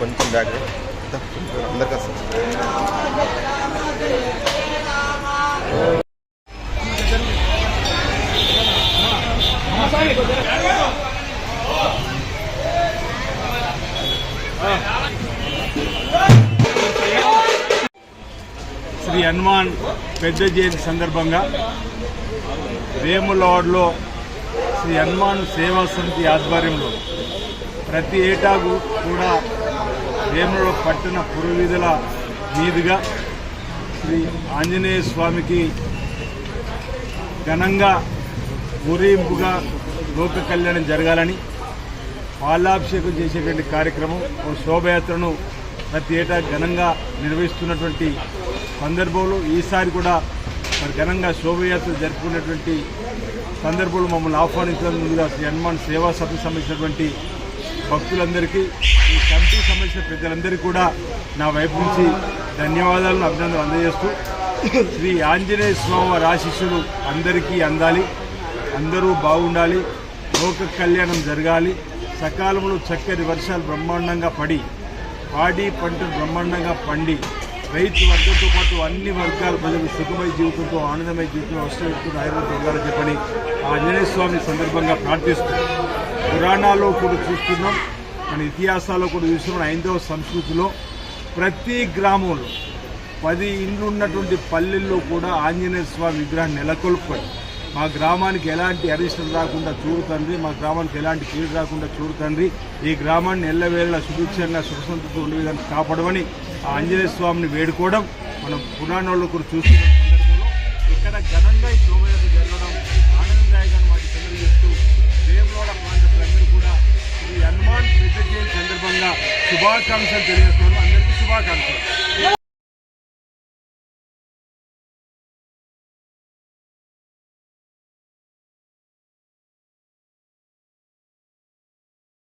కొంచెం బ్యాగ్ అందరికీ వస్తుంది శ్రీ హనుమాన్ పెద్ద జయంతి సందర్భంగా వేములవాడలో శ్రీ హనుమాన్ సేవా సమితి ఆధ్వర్యంలో ప్రతి ఏటా కూడా వేములవాడ పట్టణ పురవీధుల మీదుగా శ్రీ ఆంజనేయ స్వామికి ఘనంగా ఊరేంపుగా లోక కళ్యాణం జరగాలని పాలాభిషేకం చేసేటువంటి కార్యక్రమం ఓ శోభయాత్రను ప్రతి ఏటా ఘనంగా నిర్వహిస్తున్నటువంటి సందర్భంలో ఈసారి కూడా మరి ఘనంగా శోభయాత్ర జరుపుకున్నటువంటి సందర్భంలో మమ్మల్ని ఆహ్వానించడం ముందుగా శ్రీ హనుమాన్ సేవా సభకు సంబంధించినటువంటి భక్తులందరికీ ఈ కమిటీకి సంబంధించిన ప్రజలందరికీ కూడా నా వైపు నుంచి ధన్యవాదాలను అభినందనలు అందజేస్తూ శ్రీ ఆంజనేయ స్వామి వారి ఆశీస్సులు అందరికీ అందాలి. అందరూ బాగుండాలి. లోక కళ్యాణం జరగాలి. సకాలంలో చక్కని వర్షాలు బ్రహ్మాండంగా పడి పాడి పంటలు బ్రహ్మాండంగా పండి. రైతు వర్గంతో పాటు అన్ని వర్గాల ప్రజలు సుఖమయ జీవితంతో ఆనందమయ జీవితంలో అష్టవ్యక్తులు ఆయన ఉండాలని చెప్పని ఆ ఆంజనేయ స్వామి సందర్భంగా ప్రార్థిస్తూ పురాణాల్లో కూడా చూస్తున్నాం. మన ఇతిహాసాల్లో కూడా చూస్తున్నాం. ఐదవ సంస్కృతిలో ప్రతి గ్రామంలో పది ఇండ్లు ఉన్నటువంటి పల్లెల్లో కూడా ఆంజనేయ స్వామి విగ్రహాన్ని నెలకొల్పండి మా గ్రామానికి ఎలాంటి అరిష్టం రాకుండా చూడు తండ్రి మా గ్రామానికి ఎలాంటి కీడు రాకుండా చూడు తండ్రి ఈ గ్రామాన్ని ఎల్లవేళ సుభిక్షంగా సుఖసంతతో ఉండే విధంగా కాపాడమని ఆ ఆంజనేయ స్వామిని వేడుకోవడం మనం పురాణంలో కూడా చూస్తున్న సందర్భంలో. ఇక్కడ ఘనంగా ఈ శోభయాత్ర జరగడం ఆనందదాయకాన్ని వాటి తెలియజేస్తూ దేవలోడ ప్రాంత ప్రజలు కూడా ఈ హనుమాన్ పెద్ద సందర్భంగా శుభాకాంక్షలు తెలియజేస్తున్నాను అందరికీ శుభాకాంక్షలు.